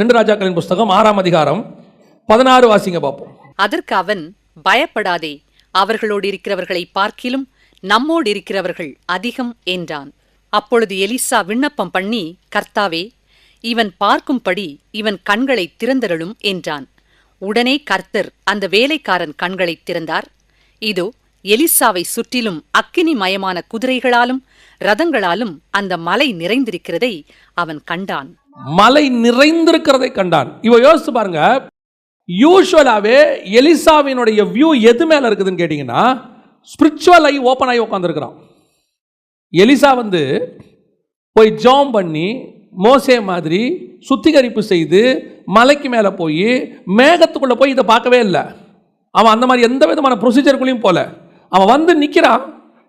ரெண்டு ராஜாக்களின் புஸ்தகம் ஆறாம் அதிகாரம் பதினாறு வாசிங்க பார்ப்போம். அதற்கு அவன் பயப்படாதே அவர்களோடு இருக்கிறவர்களை பார்க்கிலும் நம்மோடு இருக்கிறவர்கள் அதிகம் என்றான். அப்பொழுது எலிசா விண்ணப்பம் பண்ணி கர்த்தாவே இவன் பார்க்கும்படி இவன் கண்களை திறந்தருளும் என்றான். உடனே கர்த்தர் அந்த வேலைக்காரன் கண்களை திறந்தார். இதோ எலிசாவை சுற்றிலும் அக்கினி மயமான குதிரைகளாலும் ரதங்களாலும் அந்த மலை நிறைந்திருக்கிறதை அவன் கண்டான். மலை நிறைந்திருக்கிறதை கண்டான். இவ யோசிச்சு பாருங்க யூஸ்வலாகவே எலிசாவினுடைய வியூ எது மேலே இருக்குதுன்னு கேட்டிங்கன்னா ஸ்பிரிச்சுவல் ஆகி ஓப்பன் ஆகி உட்காந்துருக்குறான் எலிசா வந்து போய் ஜாம் பண்ணி மோசே மாதிரி சுத்திகரிப்பு செய்து மலைக்கு மேலே போய் மேகத்துக்குள்ளே போய் இதை பார்க்கவே இல்லை. அவன் அந்த மாதிரி எந்த விதமான ப்ரொசீஜருக்குள்ளேயும் போல. அவன் வந்து நிற்கிறான்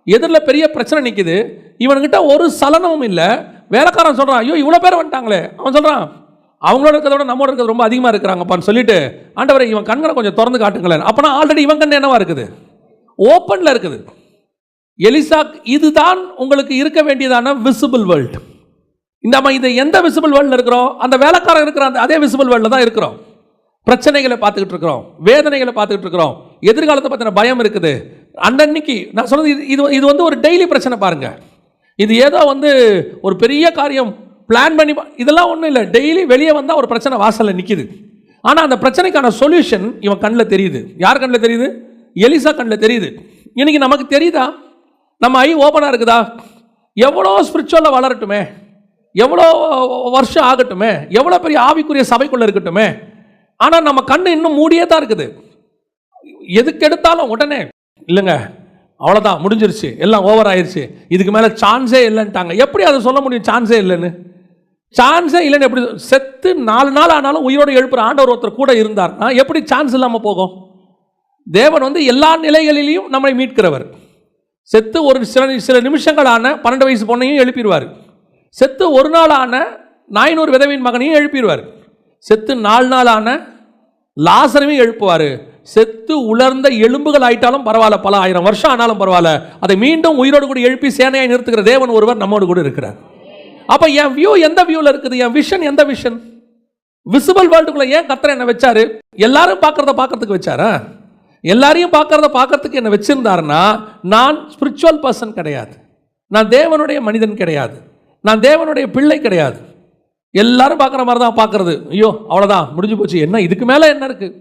எதிரில் பெரிய பிரச்சனை நிற்கிது இவன்கிட்ட ஒரு சலனமும் இல்லை. வேலைக்காரன் சொல்கிறான் ஐயோ இவ்வளோ பேர் வந்துட்டாங்களே. அவன் சொல்கிறான் அவங்களோட இருக்கிறத விட நம்மளோட இருக்கிறது ரொம்ப அதிகமாக இருக்கிறாங்கப்பான்னு சொல்லிட்டு ஆண்டவரை இவன் கண்களை கொஞ்சம் திறந்து காட்டுங்களேன். அப்போனா ஆல்ரெடி இவன் கண்ணு என்னவா இருக்குது? ஓப்பனில் இருக்குது. எலிசாக் இதுதான் உங்களுக்கு இருக்க வேண்டியதான விசிபிள் வேர்ல்டு இந்த நம்ம இது எந்த விசிபிள் வேர்ல்டில் இருக்கிறோம்? அந்த வேலைக்காரன் இருக்கிற அந்த அதே விசிபிள் வேர்ல்டில் தான் இருக்கிறோம். பிரச்சனைகளை பார்த்துக்கிட்டு இருக்கிறோம். வேதனைகளை பார்த்துக்கிட்டு இருக்கிறோம். எதிர்காலத்தை பற்றின பயம் இருக்குது. அன்னன்னைக்கு நான் சொன்னது இது இது இது வந்து ஒரு டெய்லி பிரச்சனை பாருங்கள் இது ஏதோ வந்து ஒரு பெரிய காரியம் பிளான் பண்ணி இதெல்லாம் ஒன்றும் இல்லை. டெய்லி வெளியே வந்தால் ஒரு பிரச்சனை வாசலில் நிற்கிது ஆனால் அந்த பிரச்சனைக்கான சொல்யூஷன் இவன் கண்ணில் தெரியுது. யார் கண்ணில் தெரியுது? எலிசா கண்ணில் தெரியுது. இன்றைக்கி நமக்கு தெரியுதா? நம்ம ஐ ஓப்பனாக இருக்குதா? எவ்வளோ ஸ்பிரிச்சுவலாக வளரட்டுமே? எவ்வளோ வருஷம் ஆகட்டுமே? எவ்வளோ பெரிய ஆவிக்குரிய சபைக்குள்ளே இருக்கட்டுமே? ஆனால் நம்ம கண்ணு இன்னும் மூடியே தான் இருக்குது. எதுக்கு எடுத்தாலும் உடனே இல்லைங்க. அவ்வளோதான் முடிஞ்சிருச்சு எல்லாம் ஓவர் ஆயிடுச்சு இதுக்கு மேலே சான்ஸே இல்லைன்ட்டாங்க. எப்படி அதை சொல்ல முடியும் சான்ஸே இல்லைன்னு? சான்ஸே இல்லைன்னு எப்படி செத்து நாலு நாள் ஆனாலும் உயிரோடு எழுப்புற ஆண்டவர் ஒருத்தர் கூட இருந்தார்னா எப்படி சான்ஸ் இல்லாமல் போகும்? தேவன் வந்து எல்லா நிலைகளிலையும் நம்மை மீட்கிறவர். செத்து ஒரு சில சில நிமிஷங்களான பன்னெண்டு வயசு பொண்ணையும் எழுப்பிடுவார். செத்து ஒரு நாளான நாயினூறு நாயனூர் விதவின் மகனையும் எழுப்பிடுவார். செத்து நாலு நாளான லாசரவையும் எழுப்புவார். செத்து உலர்ந்த எலும்புகள் ஆயிட்டாலும் பரவாயில்ல பல ஆயிரம் வருஷம் ஆனாலும் பரவாயில்ல. அதை மீண்டும் உயிரோடு கூட எழுப்பி சேனையாக நிறுத்துகிற தேவன் ஒருவர் நம்மோடு கூட இருக்கிறார். அப்போ என் வியூ எந்த வியூவில் இருக்குது? என் விஷன் எந்த விஷன் விசிபிள் வேர்ல்டுக்குள்ள ஏன் கத்திர என்னை வச்சாரு? எல்லாரும் பார்க்குறத பார்க்கறதுக்கு வச்சாரா? எல்லாரையும் பார்க்குறத பார்க்கறதுக்கு என்னை வச்சிருந்தாருன்னா நான் ஸ்பிரிச்சுவல் பர்சன் கிடையாது. நான் தேவனுடைய மனிதன் கிடையாது. நான் தேவனுடைய பிள்ளை கிடையாது. எல்லாரும் பார்க்குற மாதிரி தான் பார்க்குறது. ஐயோ அவ்வளோதான் முடிஞ்சு போச்சு. என்ன? இதுக்கு மேலே என்ன இருக்குது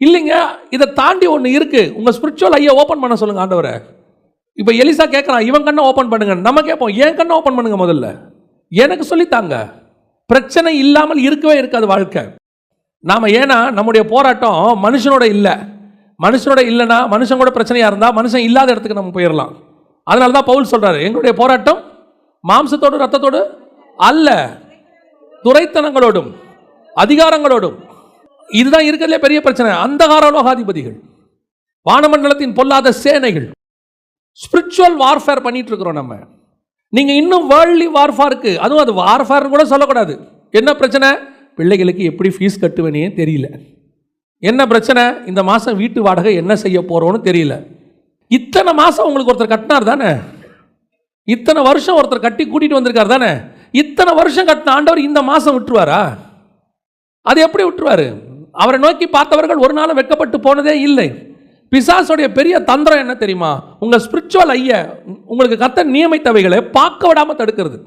இல்லைங்க இதை தாண்டி ஒன்று இருக்குது உங்கள் ஸ்பிரிச்சுவல் ஐயா ஓப்பன் பண்ண சொல்லுங்கள் ஆண்டவரை. இப்போ எலிசா கேட்குறான் இவன் கண்ணை ஓப்பன் பண்ணுங்க. நம்ம கேட்போம் என் கண்ணை ஓப்பன் பண்ணுங்க முதல்ல? எனக்கு சொல்லித்தாங்க. பிரச்சனை இல்லாமல் இருக்கவே இருக்காது வாழ்க்கை. நாம் ஏன்னா நம்முடைய போராட்டம் மனுஷனோட இல்லை. மனுஷனோட இல்லைன்னா மனுஷன் கூட பிரச்சனையாக இருந்தால் மனுஷன் இல்லாத இடத்துக்கு நம்ம போயிடலாம் அதனால தான் பவுல் சொல்கிறாரு எங்களுடைய போராட்டம் மாம்சத்தோடு ரத்தத்தோடு அல்ல. துரைத்தனங்களோடும் அதிகாரங்களோடும். இதுதான் இருக்கிறதுல பெரிய பிரச்சனை. அந்தகார லோகாதிபதிகள் வானமண்டலத்தின் பொல்லாத சேனைகள். ஸ்பிரிச்சுவல் வார்ஃபேர் பண்ணிட்டு இருக்கிறோம் நம்ம. நீங்கள் இன்னும் வேர்ல்ட்லி வார்ஃபாருக்கு அதுவும் அது வார்ஃபேர்னு கூட சொல்லக்கூடாது. என்ன பிரச்சனை? பிள்ளைகளுக்கு எப்படி ஃபீஸ் கட்டுவேனே தெரியல. என்ன பிரச்சனை? இந்த மாதம் வீட்டு வாடகை என்ன செய்ய போகிறோன்னு தெரியல. இத்தனை மாதம் உங்களுக்கு ஒருத்தர் கட்டினார் தானே? இத்தனை வருஷம் ஒருத்தர் கட்டி கூட்டிகிட்டு வந்திருக்கார் தானே? இத்தனை வருஷம் கட்டின ஆண்டவர் இந்த மாதம் விட்டுருவாரா? அது எப்படி விட்டுருவாரு? அவரை நோக்கி பார்த்தவர்கள் ஒரு நாளும் வெட்கப்பட்டு போனதே இல்லை. பிசாசுடைய பெரிய தந்திரம் என்ன தெரியுமா? உங்கள் ஸ்பிரிச்சுவல் ஐய உங்களுக்கு கத்த நியமித்தவைகளை பார்க்க விடாமல் தடுக்கிறது.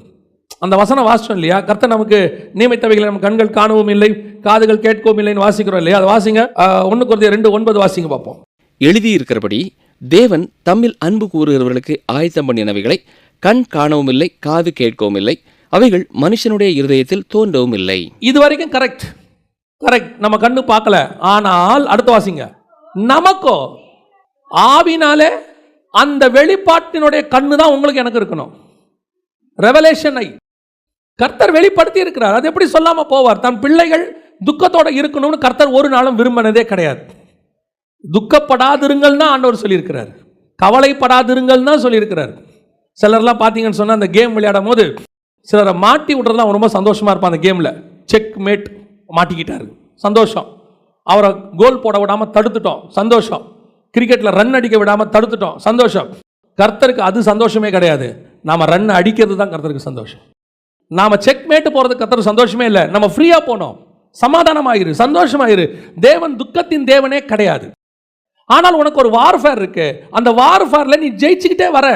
அந்த வசனம் வாசிச்சோம் இல்லையா? கர்த்த நமக்கு நியமித்தவைகளை நம்ம கண்கள் காணவும் இல்லை காதுகள் கேட்கவும் இல்லைன்னு வாசிக்கிறோம் இல்லையா? அதை வாசிங்க. ஒன்று குறைந்த ரெண்டு ஒன்பது வாசிங்க பார்ப்போம். எழுதியிருக்கிறபடி தேவன் தம்மில் அன்பு கூறுகிறவர்களுக்கு ஆயத்தம் பண்ணினவைகளை கண் காணவும் இல்லை காது கேட்கவும் இல்லை அவைகள் மனுஷனுடைய இருதயத்தில் தோன்றவும் இல்லை. இது வரைக்கும் கரெக்ட் கரெக்ட் நம்ம கண்ணு பார்க்கல. ஆனால் அடுத்த வாசிங்க. நமக்கோ ஆவினாலே அந்த வெளிப்பாட்டினுடைய கண்ணு தான் உங்களுக்கு எனக்கு இருக்கணும். ரெவலேஷனை கர்த்தர் வெளிப்படுத்தி இருக்கிறார். அது எப்படி சொல்லாமல் போவார்? தன் பிள்ளைகள் துக்கத்தோட இருக்கணும்னு கர்த்தர் ஒரு நாளும் விரும்பினதே கிடையாது. துக்கப்படாதிருங்கள் தான் ஆண்டவர் சொல்லியிருக்கிறார். கவலைப்படாதிருங்கள் தான் சொல்லியிருக்கிறார். சிலர்லாம் பார்த்தீங்கன்னு சொன்னால் அந்த கேம் விளையாடும் போது சிலரை மாட்டி விட்றதுலாம் அவன் ரொம்ப சந்தோஷமாக இருப்பான் அந்த கேமில் செக் மேட் மாட்டிக்கிட்டாரு. சந்தோஷம். அவரை கோல் போட விடாமல் தடுத்துட்டோம். சந்தோஷம். கிரிக்கெட்டில் ரன் அடிக்க விடாமல் தடுத்துட்டோம். சந்தோஷம். கர்த்தருக்கு அது சந்தோஷமே கிடையாது. நாம் ரன் அடிக்கிறது தான் கர்த்தருக்கு சந்தோஷம். நாம் செக் மேட்டு போகிறது கர்த்தருக்கு சந்தோஷமே இல்லை. நம்ம ஃப்ரீயாக போனோம். சமாதானமாயிரு. சந்தோஷமாயிரு. தேவன் துக்கத்தின் தேவனே கிடையாது. ஆனால் உனக்கு ஒரு வார்ஃபேர் இருக்கு. அந்த வார்ஃபேரில் நீ ஜெயிச்சுக்கிட்டே வர.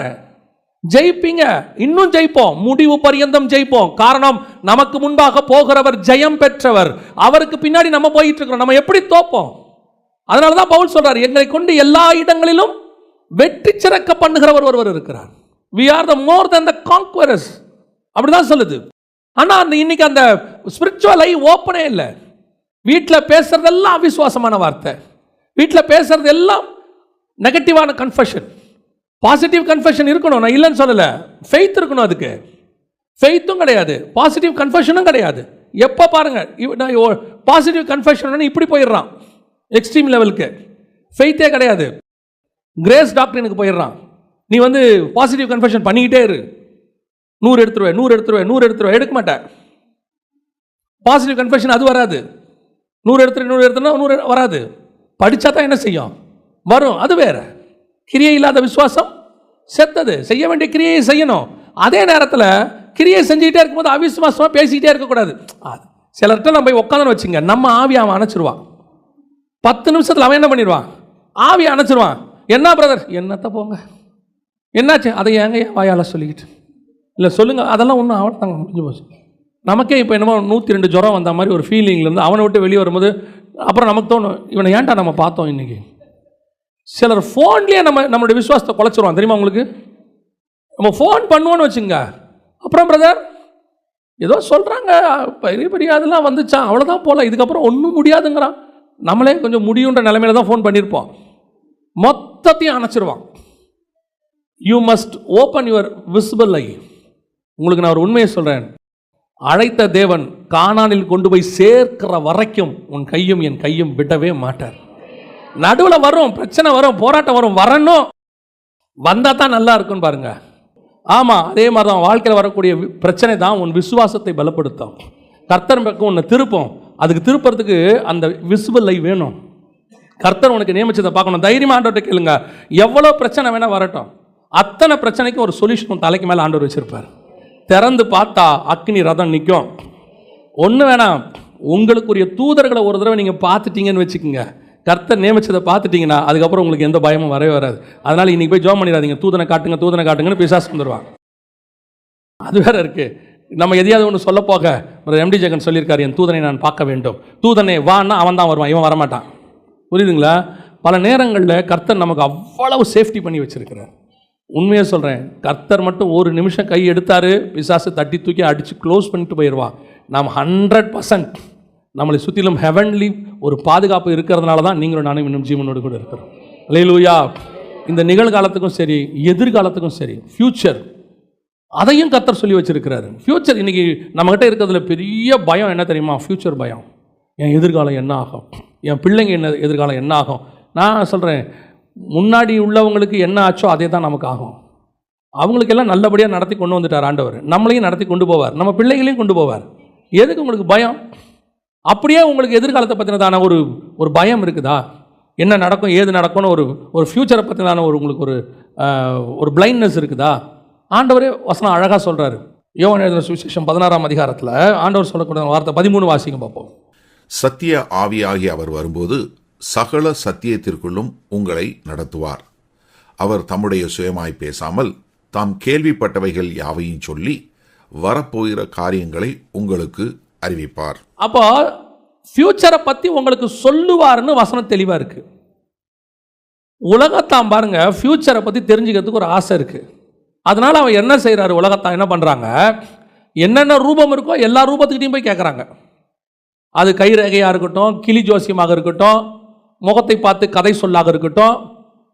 ஜெயிப்பீங்க. இன்னும் ஜெயிப்போம். முடிவு பரியந்தம் ஜெயிப்போம். காரணம் நமக்கு முன்பாக போகிறவர் ஜெயம் பெற்றவர். அவருக்கு பின்னாடி நம்ம போயிட்டு இருக்கிறோம் நம்ம எப்படி தோப்போம்? அதனால தான் பவுல் சொல்றாரு எங்களை கொண்டு எல்லா இடங்களிலும் வெற்றி சிறக்க பண்ணுகிறவர் ஒருவர் இருக்கிறார். வி ஆர் த மோர் தென் த காங்குவரஸ் அப்படிதான் சொல்லுது. ஆனால் அந்த இன்னைக்கு அந்த ஸ்பிரிச்சுவல் ஐ ஓப்பனே இல்லை. வீட்டில் பேசுறதெல்லாம் அவிசுவாசமான வார்த்தை. வீட்டில் பேசுறது எல்லாம் நெகட்டிவான கன்ஃபஷன் பாசிட்டிவ் கன்ஃபெஷன் இருக்கணும். நான் இல்லைன்னு சொல்லலை. ஃபெய்த் இருக்கணும் அதுக்கு. ஃபெய்த்தும் கிடையாது. பாசிட்டிவ் கன்ஃபெஷனும் கிடையாது. எப்போ பாருங்க. பாசிட்டிவ் கன்ஃபெஷன் இப்படி போயிடுறான். எக்ஸ்ட்ரீம் லெவலுக்கு ஃபெய்த்தே கிடையாது. கிரேஸ் டாக்டரினுக்கு போயிடுறான். நீ வந்து பாசிட்டிவ் கன்ஃபெஷன் பண்ணிக்கிட்டே இரு. நூறு எடுத்துருவேன் நூறு எடுத்துருவேன் நூறு எடுத்துருவேன். எடுக்க மாட்டேன் பாசிட்டிவ் கன்ஃபெஷன் அது வராது. நூறு எடுத்துரு நூறு எடுத்துனா நூறு வராது. படித்தா தான் என்ன செய்யும்? வரும். அது வேறு. கிரியை இல்லாத விசுவாசம் செத்தது. செய்ய வேண்டிய கிரியையை செய்யணும். அதே நேரத்தில் கிரியை செஞ்சுக்கிட்டே இருக்கும்போது அவிசுவாசமாக பேசிக்கிட்டே இருக்கக்கூடாது. சிலர்கிட்ட நம்ம போய் உட்காந்துன்னு வச்சுங்க நம்ம ஆவி அவன் அணைச்சிருவான். பத்து நிமிஷத்தில் அவன் என்ன பண்ணிடுவான் ஆவி அணைச்சிருவான். என்ன பிரதர் என்னத்த போங்க. என்னாச்சு? அதை ஏங்க ஏன் வாயால் சொல்லிக்கிட்டு? இல்லை சொல்லுங்கள் அதெல்லாம் ஒன்றும் அவ்வளோதாங்க முடிஞ்சு போச்சு. நமக்கே இப்போ என்னமோ நூற்றி ரெண்டு ஜுரம் வந்த மாதிரி ஒரு ஃபீலிங்லேருந்து அவனை விட்டு வெளியே வரும்போது அப்புறம் நமக்கு தோணும் இவனை ஏன்டா நம்ம பார்த்தோம் இன்றைக்கி சிலர் ஃபோன்லேயே நம்ம நம்மளுடைய விசுவாசத்தை குலைச்சிருவோம் தெரியுமா உங்களுக்கு? நம்ம ஃபோன் பண்ணுவோன்னு வச்சுங்க அப்புறம் பிரதர் ஏதோ சொல்கிறாங்க பெரிய பெரிய அதெல்லாம் வந்துச்சான் அவ்வளோதான் போகல இதுக்கப்புறம் ஒன்றும் முடியாதுங்கிறான். நம்மளே கொஞ்சம் முடியுன்ற நிலைமையில தான் ஃபோன் பண்ணியிருப்போம். மொத்தத்தையும் அணைச்சிருவான். You must open your visible eye உங்களுக்கு நான் ஒரு உண்மையை சொல்கிறேன் அழைத்த தேவன் காணானில் கொண்டு போய் சேர்க்கிற வரைக்கும் உன் கையும் என் கையும் விடவே மாட்டார். நடுவில் வரும் பிரச்சனை வரும் போராட்டம் வரும் வரணும். வந்தால் தான் நல்லா இருக்கும்னு பாருங்க. ஆமாம் அதே மாதிரி தான் வாழ்க்கையில் வரக்கூடிய பிரச்சனை தான் உன் விசுவாசத்தை பலப்படுத்தும். கர்த்தர் பக்கம் உன்னை திருப்போம். அதுக்கு திருப்பறதுக்கு அந்த விசுவல் லைஃப் வேணும். கர்த்தர் உனக்கு நியமிச்சதை பார்க்கணும். தைரியமாக ஆண்டவர்கிட்ட கேளுங்க. எவ்வளோ பிரச்சனை வேணால் வரட்டும். அத்தனை பிரச்சனைக்கும் ஒரு சொல்யூஷன் தலைக்கு மேலே ஆண்டவர் வச்சுருப்பார். திறந்து பார்த்தா அக்னி ரதம் நிற்கும். ஒன்று வேணாம். உங்களுக்குரிய தூதர்களை ஒரு தடவை நீங்கள் பார்த்துட்டீங்கன்னு வச்சுக்கோங்க. கர்த்தர் நியமிச்சதை பார்த்துட்டிங்கன்னா அதுக்கப்புறம் உங்களுக்கு எந்த பயமும் வரவே வராது. அதனால் இன்றைக்கி போய் ஜோம் பண்ணிடாதீங்க. தூதனை காட்டுங்க தூதனை காட்டுங்கன்னு பிசாசு வந்துடுவாங்க அது வேற இருக்குது நம்ம எதையாவது ஒன்று சொல்ல போக எம்டி ஜெகன் சொல்லியிருக்காரு என் தூதனை நான் பார்க்க வேண்டும். தூதனை வான்னா அவன் தான் வருவான். இவன் வரமாட்டான். புரியுதுங்களா? பல நேரங்களில் கர்த்தர் நமக்கு அவ்வளவு சேஃப்டி பண்ணி வச்சுருக்கிறார். உண்மையாக சொல்கிறேன் கர்த்தர் மட்டும் ஒரு நிமிஷம் கை எடுத்தார் பிசாசு தட்டி தூக்கி அடித்து க்ளோஸ் பண்ணிட்டு போயிடுவான் நாம் ஹண்ட்ரட் பர்சன்ட் நம்மளை சுற்றிலும் ஹெவன்லி ஒரு பாதுகாப்பு இருக்கிறதுனால தான் நீங்களும் நானும் இன்னும் ஜீவனோடு கூட இருக்கிறோம். லேலூயா இந்த நிகழ்காலத்துக்கும் சரி எதிர்காலத்துக்கும் சரி ஃப்யூச்சர் அதையும் கத்தர் சொல்லி வச்சிருக்கிறாரு. ஃப்யூச்சர் இன்றைக்கி நம்மகிட்ட இருக்கிறதுல பெரிய பயம் என்ன தெரியுமா? ஃப்யூச்சர் பயம். என் எதிர்காலம் என்ன ஆகும்? என் பிள்ளைங்க என்ன எதிர்காலம் என்ன ஆகும்? நான் சொல்கிறேன் முன்னாடி உள்ளவங்களுக்கு என்ன ஆச்சோ அதே தான் நமக்கு ஆகும். அவங்களுக்கெல்லாம் நல்லபடியாக நடத்தி கொண்டு வந்துட்டார் ஆண்டவர். நம்மளையும் நடத்தி கொண்டு போவார். நம்ம பிள்ளைகளையும் கொண்டு போவார். எதுக்கு உங்களுக்கு பயம்? அப்படியே உங்களுக்கு எதிர்காலத்தை பற்றினதான ஒரு ஒரு பயம் இருக்குதா? என்ன நடக்கும் ஏது நடக்கும்னு ஒரு ஒரு ஃப்யூச்சரை பற்றினதான ஒரு உங்களுக்கு ஒரு ஒரு பிளைண்ட்னஸ் இருக்குதா? ஆண்டவரே வசனம் அழகாக சொல்கிறாரு யோகன் எழுதின சுவிசேஷம் பதினாறாம் அதிகாரத்தில் ஆண்டவர் சொல்லக்கூடிய வார்த்தை பதிமூணு வாசிங்க பார்ப்போம். சத்திய ஆவியாகி அவர் வரும்போது சகல சத்தியத்திற்குள்ளும் உங்களை நடத்துவார். அவர் தம்முடைய சுயமாய் பேசாமல் தாம் கேள்விப்பட்டவைகள் யாவையும் சொல்லி வரப்போகிற காரியங்களை உங்களுக்கு அறிவிப்பார். அப்போ ஃப்யூச்சரை பற்றி உங்களுக்கு சொல்லுவாருன்னு வசனம் தெளிவாக இருக்குது உலகத்தான் பாருங்க ஃப்யூச்சரை பற்றி தெரிஞ்சுக்கிறதுக்கு ஒரு ஆசை இருக்குது அதனால் அவன் என்ன செய்கிறாரு உலகத்தான் என்ன பண்ணுறாங்க என்னென்ன ரூபம் இருக்கோ எல்லா ரூபத்துக்கிட்டையும் போய் கேட்குறாங்க அது கைரேகையாக இருக்கட்டும் கிளி ஜோசியமாக இருக்கட்டும் முகத்தை பார்த்து கதை சொல்லாக இருக்கட்டும்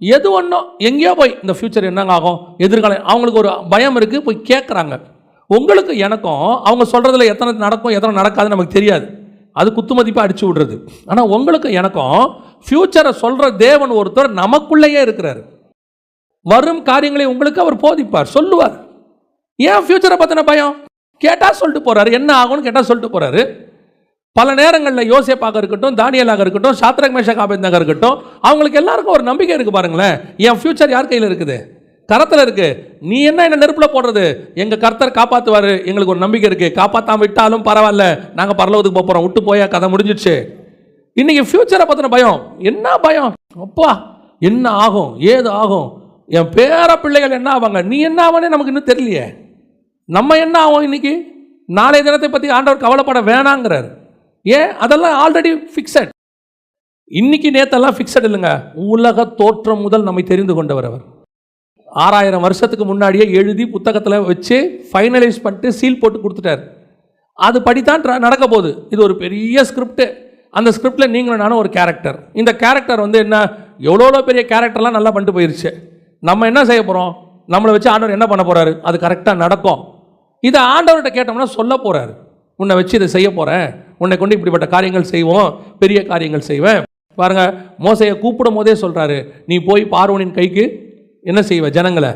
எது ஒன்றும் எங்கேயோ போய் இந்த ஃப்யூச்சர் என்னங்க ஆகும்? எதிர்காலம் அவங்களுக்கு ஒரு பயம் இருக்குது போய் கேட்குறாங்க உங்களுக்கு எனக்கும் அவங்க சொல்கிறதுல எத்தனை நடக்கும் எத்தனை நடக்காதுன்னு நமக்கு தெரியாது. அது குத்துமதிப்பாக அடிச்சு விடுறது. ஆனால் உங்களுக்கு எனக்கும் ஃப்யூச்சரை சொல்கிற தேவன் ஒருத்தர் நமக்குள்ளேயே இருக்கிறாரு. வரும் காரியங்களை உங்களுக்கு அவர் போதிப்பார் சொல்லுவார். ஏன் ஃப்யூச்சரை பற்றின பயம்? கேட்டால் சொல்லிட்டு போகிறாரு என்ன ஆகும்னு கேட்டால் சொல்லிட்டு போகிறாரு பல நேரங்களில் யோசேப்பாக இருக்கட்டும் தானியலாக இருக்கட்டும் சாத்ரக் மேஷக் இருக்கட்டும் அவங்களுக்கு எல்லாருக்கும் ஒரு நம்பிக்கை இருக்குது பாருங்களேன். என் ஃப்யூச்சர் யார் கையில் இருக்குது? கரத்தில் இருக்கு. நீ என்ன என்ன நெருப்பில் போடுறது? எங்கள் கர்த்தர் காப்பாற்றுவார் எங்களுக்கு ஒரு நம்பிக்கை இருக்கு. காப்பாற்றாம விட்டாலும் பரவாயில்ல. நாங்கள் பரலோகத்துக்கு போகிறோம் விட்டு போயா கதை முடிஞ்சிடுச்சு. இன்னைக்கு ஃபியூச்சரை பற்றின பயம். என்ன பயம்? அப்பா என்ன ஆகும்? ஏது ஆகும்? என் பேர பிள்ளைகள் என்ன ஆவாங்க? நீ என்ன ஆவானே நமக்கு இன்னும் தெரியலையே. நம்ம என்ன ஆகும் இன்னைக்கு? நாளைய தினத்தை பற்றி ஆண்டவர் கவலைப்பட வேணாங்கிறார். ஏன்? அதெல்லாம் ஆல்ரெடி ஃபிக்ஸட் இன்னைக்கு நேத்தெல்லாம் ஃபிக்ஸட் இல்லைங்க. உலக தோற்றம் முதல் நம்மை தெரிந்து கொண்டவர் அவர். ஆறாயிரம் வருஷத்துக்கு முன்னாடியே எழுதி புத்தகத்தில் வச்சு ஃபைனலைஸ் பண்ணிட்டு சீல் போட்டு கொடுத்துட்டார். அது படித்தான் நடக்க போகுது. இது ஒரு பெரிய ஸ்கிரிப்டு அந்த ஸ்கிரிப்டில் நீங்களும் நானும் ஒரு கேரக்டர் இந்த கேரக்டர் வந்து என்ன எவ்வளோ பெரிய கேரக்டர்லாம் நல்லா பண்ணிட்டு போயிருச்சு. நம்ம என்ன செய்ய போகிறோம் நம்மளை வச்சு ஆண்டவர் என்ன பண்ண போகிறாரு அது கரெக்டாக நடக்கும். இதை ஆண்டவர்கிட்ட கேட்டோம்னா சொல்ல போகிறாரு உன்னை வச்சு இதை செய்ய போகிறேன் உன்னை கொண்டு இப்படிப்பட்ட காரியங்கள் செய்வோம். பெரிய காரியங்கள் செய்வேன். பாருங்க மோசையை கூப்பிடும் போதே சொல்கிறாரு நீ போய் பார்வனின் கைக்கு என்ன செய்வ? ஜனங்களை.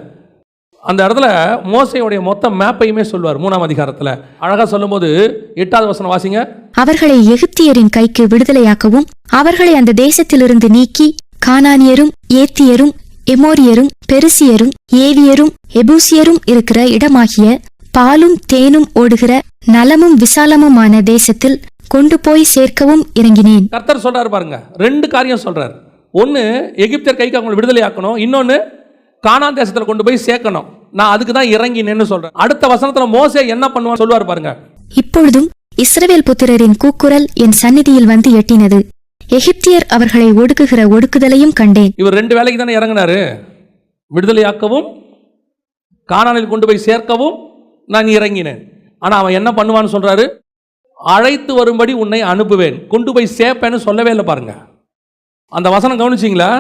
அந்த இடத்துல மோசையுடைய மொத்த மேப்பையுமே சொல்வார் மூணாம் அதிகாரத்தில். அழகாக சொல்லும்போது எட்டாவது வசனம் வாசிங்க. அவர்களை எகிப்தியரின் கைக்கு விடுதலையாக்கவும் அவர்களை அந்த தேசத்திலிருந்து நீக்கி கானானியரும் ஏத்தியரும் எமோரியரும் பெருசியரும் ஏவியரும் எபூசியரும் இருக்கிற இடமாகிய பாலும் தேனும் ஓடுகிற நலமும் விசாலமுமான தேசத்தில் கொண்டு போய் சேர்க்கவும் இறங்கினேன். கர்த்தர் சொல்றாரு பாருங்க. ரெண்டு காரியம் சொல்றாரு. ஒன்று எகிப்தியர் கைக்கு அவங்களை விடுதலை ஆக்கணும் இன்னொன்று கானான் தேசத்தில் கொண்டு போய் சேர்க்கணும். நான் அதுக்கு தான் இறங்கினேன்னு சொல்றேன். அடுத்த வசனத்தில் மோசே என்ன பண்ணுவான்னு சொல்லுவார் பாருங்க. இப்பொழுதும் இஸ்ரவேல் புத்திரரின் கூக்குரல் என் சந்நிதியில் வந்து எட்டினது. எகிப்தியர் அவர்களை ஒடுக்குகிற ஒடுக்குதலையும் கண்டேன். இவர் ரெண்டு வேலைக்கு தானே இறங்கினாரு. விடுதலையாக்கவும் கானானில் கொண்டு போய் சேர்க்கவும் நான் இறங்கினேன். ஆனால் அவன் என்ன பண்ணுவான்னு சொல்றாரு? அழைத்து வரும்படி உன்னை அனுப்புவேன். கொண்டு போய் சேர்ப்பேன்னு சொல்லவே இல்லை பாருங்க. அந்த வசனம் கவனிச்சிங்களா?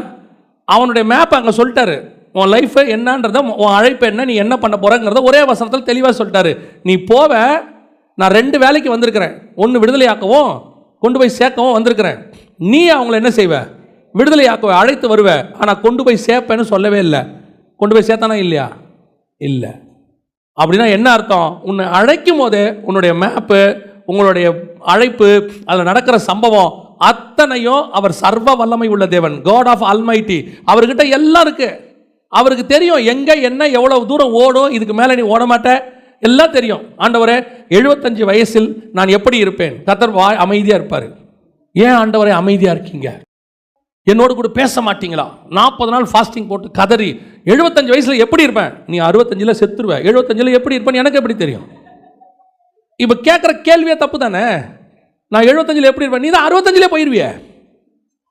அவனுடைய மேப் அங்கே சொல்லிட்டாரு. உன் லைஃப் என்னன்றத உன் அழைப்பு என்ன நீ என்ன பண்ண போறங்கிறத ஒரே வசனத்தில் தெளிவாக சொல்லிட்டாரு. நீ போவ நான் ரெண்டு வேலைக்கு வந்திருக்கிறேன். ஒன்று விடுதலையாக்கவும் கொண்டு போய் சேர்க்கவும் வந்திருக்கிறேன். நீ அவங்கள என்ன செய்வ? விடுதலையாக்குவ அழைத்து வருவ. ஆனால் கொண்டு போய் சேர்ப்பேன்னு சொல்லவே இல்லை. கொண்டு போய் சேர்த்தானா இல்லையா? இல்லை. அப்படின்னா என்ன அர்த்தம்? உன்னை அழைக்கும் போது உன்னுடைய மேப்பு உங்களுடைய அழைப்பு அதில் நடக்கிற சம்பவம் அத்தனையும் அவர் சர்வ வல்லமை உள்ள தேவன். காட் ஆஃப் அல்மைட்டி அவர்கிட்ட எல்லாம் இருக்குது அவருக்கு தெரியும் எங்க என்ன எவ்வளவு தூரம் ஓடும் இதுக்கு மேலே நீ ஓட மாட்ட எல்லாம் தெரியும். ஆண்டவரே எழுபத்தஞ்சு வயசில் நான் எப்படி இருப்பேன்? கத்தர் வாய் அமைதியாக இருப்பார். ஏன் ஆண்டவரே அமைதியாக இருக்கீங்க? என்னோடு கூட பேச மாட்டீங்களா? நாற்பது நாள் ஃபாஸ்டிங் போட்டு கதறி எழுபத்தஞ்சு வயசில் எப்படி இருப்பேன்? நீ அறுபத்தஞ்சில் செத்துருவ. எழுபத்தஞ்சில் எப்படி இருப்பேன்னு எனக்கு எப்படி தெரியும்? இப்போ கேட்குற கேள்வியே தப்பு தானே? நான் எழுபத்தஞ்சில் எப்படி இருப்பேன்? நீ தான் அறுபத்தஞ்சிலே போயிடுவியே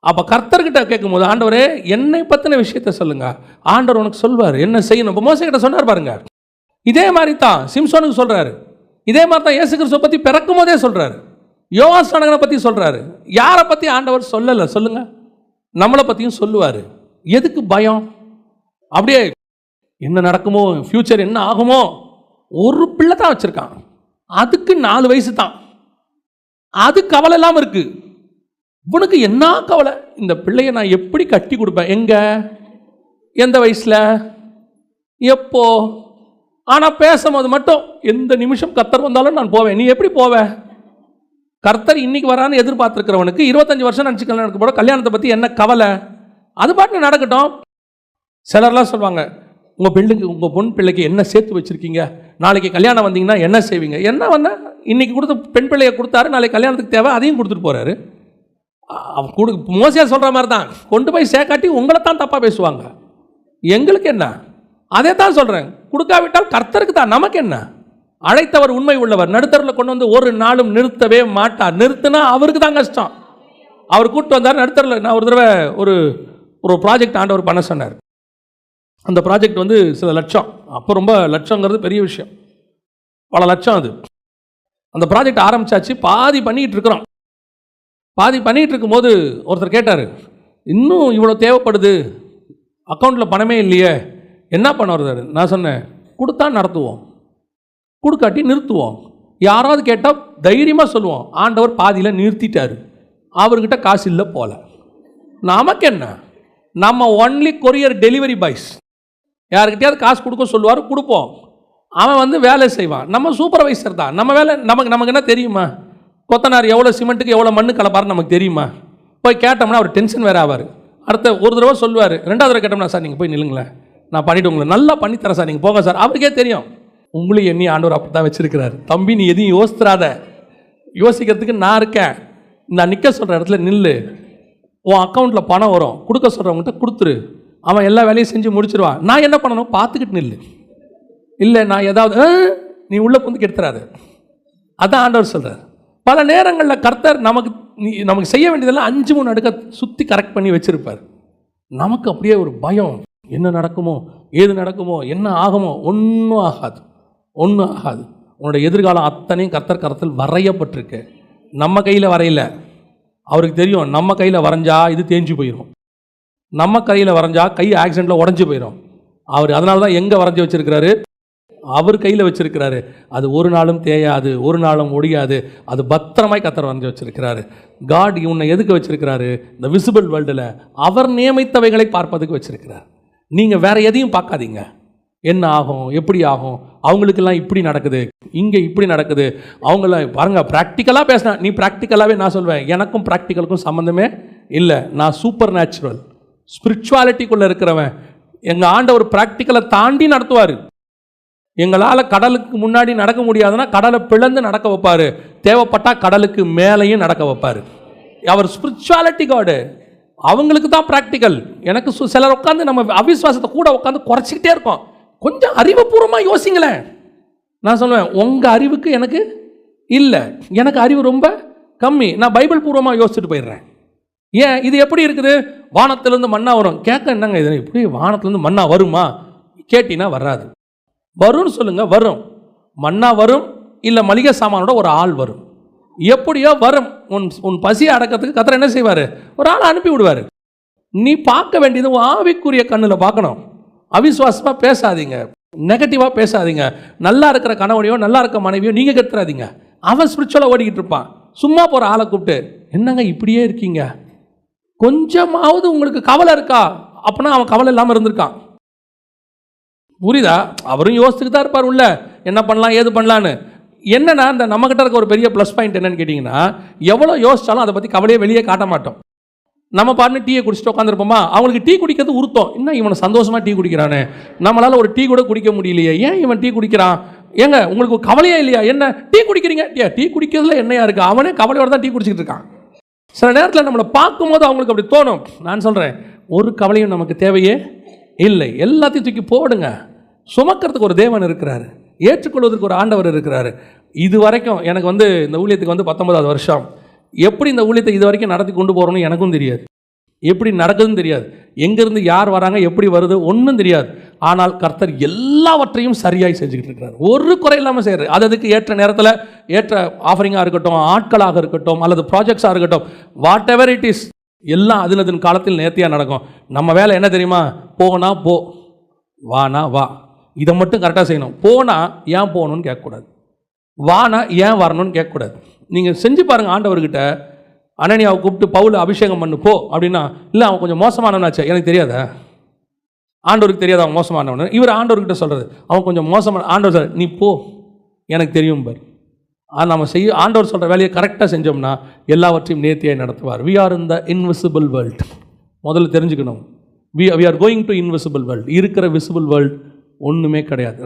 அப்போ கர்த்தர்கிட்ட கேட்கும்போது ஆண்டவரே என்னை பற்றின விஷயத்த சொல்லுங்க. ஆண்டவர் உனக்கு சொல்வார் என்ன செய்யணும்? இப்போ மோசக்கிட்ட சொன்னார் பாருங்க. இதே மாதிரி தான் சிம்சோனுக்கு சொல்கிறாரு இதே மாதிரி தான் இயேசு கிறிஸ்துவ பற்றி பிறக்கும் போதே சொல்கிறாரு யோகாசனகனை பற்றி சொல்கிறாரு யாரை பற்றி ஆண்டவர் சொல்லலை? சொல்லுங்க. நம்மளை பற்றியும் சொல்லுவார். எதுக்கு பயம்? அப்படியே என்ன நடக்குமோ? ஃப்யூச்சர் என்ன ஆகுமோ? ஒரு பிள்ளை தான் வச்சுருக்கான். அதுக்கு நாலு வயசு தான். அது கவலை இல்லாமல் இருக்குது இவனுக்கு என்ன கவலை? இந்த பிள்ளையை நான் எப்படி கட்டி கொடுப்பேன்? எங்க? எந்த வயசில்? எப்போ? ஆனால் பேசும்போது மட்டும் எந்த நிமிஷம் கத்தர் வந்தாலும் நான் போவேன். நீ எப்படி போவ? கர்த்தர் இன்னைக்கு வரான்னு எதிர்பார்த்துருக்கிறவனுக்கு இருபத்தஞ்சு வருஷம் நினச்சி கல்யாணம் நடக்க போட கல்யாணத்தை பற்றி என்ன கவலை? அது பாட்டு நடக்கட்டும். சிலர்லாம் சொல்லுவாங்க உங்கள் பிள்ளைக்கு உங்கள் பொன் பிள்ளைக்கு என்ன சேர்த்து வச்சுருக்கீங்க? நாளைக்கு கல்யாணம் வந்தீங்கன்னா என்ன செய்வீங்க? என்ன வந்தால் இன்றைக்கி கொடுத்த பெண் பிள்ளையை கொடுத்தாரு நாளைக்கு கல்யாணத்துக்கு தேவை அதையும் கொடுத்துட்டு போகிறாரு அவன் கொடு மோசையாக சொல்கிற மாதிரி தான் கொண்டு போய் சேர்க்காட்டி உங்களை தான் தப்பாக பேசுவாங்க. எங்களுக்கு என்ன? அதே தான் சொல்கிறேன் கொடுக்காவிட்டால் கர்த்தருக்கு தான். நமக்கு என்ன? அழைத்தவர் உண்மை உள்ளவர். நடுத்தரில் கொண்டு வந்து ஒரு நாளும் நிறுத்தவே மாட்டார் நிறுத்தினா அவருக்கு தான் கஷ்டம். அவர் கூப்பிட்டு வந்தார் நடுத்தரில் நான் ஒரு தடவை ஒரு ஒரு ப்ராஜெக்ட் ஆண்டவர் பண்ண சொன்னார். அந்த ப்ராஜெக்ட் வந்து சில லட்சம். அப்போ ரொம்ப லட்சங்கிறது பெரிய விஷயம். பல லட்சம் அது. அந்த ப்ராஜெக்ட் ஆரம்பிச்சாச்சு. பாதி பண்ணிக்கிட்டு இருக்கிறோம். பாதி பண்ணிகிட்டு இருக்கும்போது ஒருத்தர் கேட்டார் இன்னும் இவ்வளோ தேவைப்படுது? அக்கௌண்ட்டில் பணமே இல்லையே. என்ன பண்ண வருதாரு நான் சொன்னேன் கொடுத்தா நடத்துவோம். கொடுக்காட்டி நிறுத்துவோம். யாராவது கேட்டால் தைரியமாக சொல்லுவோம் ஆண்டவர் பாதியில் நிறுத்திட்டார். அவர்கிட்ட காசு இல்லை போல. நமக்கு என்ன? நம்ம ஒன்லி கொரியர் டெலிவரி பாய்ஸ் யாருக்கிட்டையாவது காசு கொடுக்க சொல்லுவார் கொடுப்போம். அவன் வந்து வேலை செய்வான். நம்ம சூப்பர்வைசர் தான். நம்ம வேலை நமக்கு நமக்கு என்ன தெரியுமா? கொத்தனார் எவ்வளோ சிமெண்ட்டுக்கு எவ்வளோ மண்ணு கலப்பாருன்னு நமக்கு தெரியுமா? போய் கேட்டோம்னா அவர் டென்ஷன் வேறு ஆவார். அடுத்த ஒரு தடவை சொல்லுவார். ரெண்டாவது தடவை கேட்டோம்னா சார் நீங்கள் போய் நில்லுங்களேன். நான் பண்ணிவிட்டு உங்களை நல்லா பண்ணித்தரேன் சார். நீங்கள் போக சார். அவருக்கே தெரியும். உங்களையும் எண்ணி ஆண்டவர் அப்படி தான் வச்சுருக்கிறார். தம்பி நீ எதையும் யோசித்துறாத யோசிக்கிறதுக்கு நான் இருக்கேன். நான் நிற்க சொல்கிற இடத்துல நில்லு. உன் அக்கௌண்ட்டில் பணம் வரும். கொடுக்க சொல்கிறவங்ககிட்ட கொடுத்துரு. அவன் எல்லா வேலையும் செஞ்சு முடிச்சிருவான். நான் என்ன பண்ணணும்? பார்த்துக்கிட்டு நில்லு. இல்லை நான் ஏதாவது "ஆ, நீ உள்ளே புந்து கெடுத்துறாது அதான் ஆண்டவர் சொல்கிறார் பல நேரங்களில் கர்த்தர் நமக்கு நமக்கு செய்ய வேண்டியதெல்லாம் அஞ்சு மூணு அடுக்க சுற்றி கரெக்ட் பண்ணி வச்சுருப்பார். நமக்கு அப்படியே ஒரு பயம். என்ன நடக்குமோ ஏது நடக்குமோ என்ன ஆகுமோ ஒன்றும் ஆகாது. ஒன்றும் ஆகாது. உன்னோட எதிர்காலம் அத்தனையும் கர்த்தர் கரத்தில் வரையப்பட்டிருக்கு. நம்ம கையில் வரையல. அவருக்கு தெரியும் நம்ம கையில் வரைஞ்சா இது தேஞ்சு போயிடும் நம்ம கையில் வரைஞ்சா கை ஆக்சிடெண்ட்டில் உடஞ்சி போயிடும் அவர் அதனால தான் எங்கே வரைஞ்சி வச்சிருக்கிறாரு? அவர் கையில் வச்சிருக்கிறாரு. அது ஒரு நாளும் தேயாது ஒரு நாளும் ஒடியாது. அது பத்திரமாய் கத்தர் வரைஞ்சி வச்சிருக்கிறாரு. காட் உன்னை எதுக்கு வச்சிருக்கிறாரு? இந்த விசிபிள் வேர்ல்டில் அவர் நியமித்தவைகளை பார்ப்பதுக்கு வச்சிருக்கிறார். நீங்கள் வேற எதையும் பார்க்காதீங்க. என்ன ஆகும்? எப்படி ஆகும்? அவங்களுக்கெல்லாம் இப்படி நடக்குது. இங்கே இப்படி நடக்குது. அவங்கள பாருங்க ப்ராக்டிக்கலாக பேசினா நீ ப்ராக்டிக்கலாகவே நான் சொல்வேன். எனக்கும் ப்ராக்டிக்கலுக்கும் சம்மந்தமே இல்லை. நான் சூப்பர் நேச்சுரல் ஸ்பிரிச்சுவாலிட்டிக்குள்ளே இருக்கிறவன். எங்கள் ஆண்டவர் ப்ராக்டிக்கலை தாண்டி நடத்துவார். எங்களால் கடலுக்கு முன்னாடி நடக்க முடியாதுன்னா கடலை பிளந்து நடக்க வைப்பார். தேவைப்பட்டால் கடலுக்கு மேலேயும் நடக்க வைப்பார். அவர் ஸ்பிரிச்சுவாலிட்டி காடு அவங்களுக்கு தான் ப்ராக்டிக்கல் எனக்கு சு- சிலர் உட்காந்து நம்ம அவிஸ்வாசத்தை கூட உட்காந்து குறைச்சிக்கிட்டே இருக்கோம். கொஞ்சம் அறிவுபூர்வமாக யோசிங்களேன். நான் சொல்லுவேன் உங்கள் அறிவுக்கு எனக்கு இல்லை. எனக்கு அறிவு ரொம்ப கம்மி. நான் பைபிள் பூர்வமாக யோசிச்சுட்டு போயிடுறேன். ஏன்? இது எப்படி இருக்குது? வானத்திலேருந்து மண்ணா வரும். கேட்க என்னங்க இது? இப்படி வானத்திலேருந்து மண்ணா வருமா? கேட்டினா வராது. வரும்னு சொல்லுங்க வரும். மண்ணா வரும் இல்லை மளிகை சாமானோட ஒரு ஆள் வரும். எப்படியோ வரும். உன் உன் பசியை அடக்கிறதுக்கு கத்திர என்ன செய்வார்? ஒரு ஆளை அனுப்பி விடுவார். நீ பார்க்க வேண்டியது உன் ஆவிக்குரிய கண்ணில் பார்க்கணும். அவிசுவாசமாக பேசாதீங்க. நெகட்டிவாக பேசாதீங்க. நல்லா இருக்கிற கணவனையோ நல்லா இருக்க மனைவியோ நீங்கள் கத்துறாதீங்க அவன் ஸ்பிரிச்சுவலாக ஓடிக்கிட்டு இருப்பான். சும்மா போகிற ஆளை கூப்பிட்டு என்னங்க இப்படியே இருக்கீங்க? கொஞ்சமாவது உங்களுக்கு கவலை இருக்கா? அப்படின்னா அவன் கவலை இல்லாமல் இருந்திருக்கான். புரியுதா? அவரும் யோசிச்சுட்டு தான் இருப்பார் உள்ள. என்ன பண்ணலாம் ஏது பண்ணலான்னு. என்னன்னா இந்த நம்மக்கிட்ட இருக்க ஒரு பெரிய ப்ளஸ் பாயிண்ட் என்னன்னு கேட்டிங்கன்னா எவ்வளோ யோசித்தாலும் அதை பற்றி கவலையே வெளியே காட்ட மாட்டோம். நம்ம பாருன்னு டீயை குடிச்சிட்டு உட்காந்துருப்போமா அவங்களுக்கு டீ குடிக்கிறது உருத்தம் இன்னும் இவனை சந்தோஷமாக டீ குடிக்கிறானே? நம்மளால் ஒரு டீ கூட குடிக்க முடியலையே. ஏன் இவன் டீ குடிக்கிறான்? ஏங்க உங்களுக்கு கவலையே இல்லையா? என்ன? டீ குடிக்கிறீங்க? டீ டீ குடிக்கிறதுல என்னையா இருக்கு? அவனே கவலையோட தான் டீ குடிச்சிட்டு இருக்கான். சில நேரத்தில் நம்மளை பார்க்கும்போது அவங்களுக்கு அப்படி தோணும். நான் சொல்கிறேன் ஒரு கவலையும் நமக்கு தேவையே இல்லை. எல்லாத்தையும் தூக்கி போடுங்க. சுமக்கிறதுக்கு ஒரு தேவன் இருக்கிறாரு. ஏற்றுக்கொள்வதற்கு ஒரு ஆண்டவர் இருக்கிறாரு. இது வரைக்கும் எனக்கு வந்து இந்த ஊழியத்துக்கு வந்து பத்தொன்பதாவது வருஷம். எப்படி இந்த ஊழியத்தை இது வரைக்கும் நடத்தி கொண்டு போகிறோம்னு எனக்கும் தெரியாது. எப்படி நடக்குதுன்னு தெரியாது. எங்கேருந்து யார் வராங்க எப்படி வருது ஒன்றும் தெரியாது. ஆனால் கர்த்தர் எல்லாவற்றையும் சரியாய் செஞ்சுக்கிட்டு இருக்கிறார். ஒரு குறை இல்லாமல் செய்கிறார் அது அதுக்கு ஏற்ற நேரத்தில் ஏற்ற ஆஃபரிங்காக இருக்கட்டும் ஆட்களாக இருக்கட்டும் அல்லது ப்ராஜெக்ட்ஸாக இருக்கட்டும் வாட் எவர் இட் இஸ் எல்லாம் அதில் அதன் காலத்தில் நேர்த்தியாக நடக்கும். நம்ம வேலை என்ன தெரியுமா? போனா போ. வானா வா. இதை மட்டும் கரெக்டாக செய்யணும். போனால் ஏன் போகணும்னு கேட்கக்கூடாது. வானா ஏன் வரணும்னு கேட்கக்கூடாது. நீங்கள் செஞ்சு பாருங்கள் ஆண்டவர்கிட்ட. அனனியாவை கூப்பிட்டு பவுல் அபிஷேகம் பண்ணு போ அப்படின்னா இல்லை அவன் கொஞ்சம் மோசமானவனாச்சே. எனக்கு தெரியாத? ஆண்டவருக்கு தெரியாத அவன் மோசமானவன்? இவர் ஆண்டவர்கிட்ட சொல்கிறது அவன் கொஞ்சம் மோசமான ஆண்டவர் சார் நீ போ. எனக்கு தெரியும் பார். நம்ம செய்ய ஆண்டவர் சொல்கிற வேலையை கரெக்டாக செஞ்சோம்னா எல்லாவற்றையும் நேர்த்தியாக நடத்துவார். வி ஆர் இந்த இன்விசிபிள் வேர்ல்ட் முதல்ல தெரிஞ்சுக்கணும். We we are going to invisible world இருக்கிற விசிபிள் வேர்ல்ட் ஒன்றுமே கிடையாது.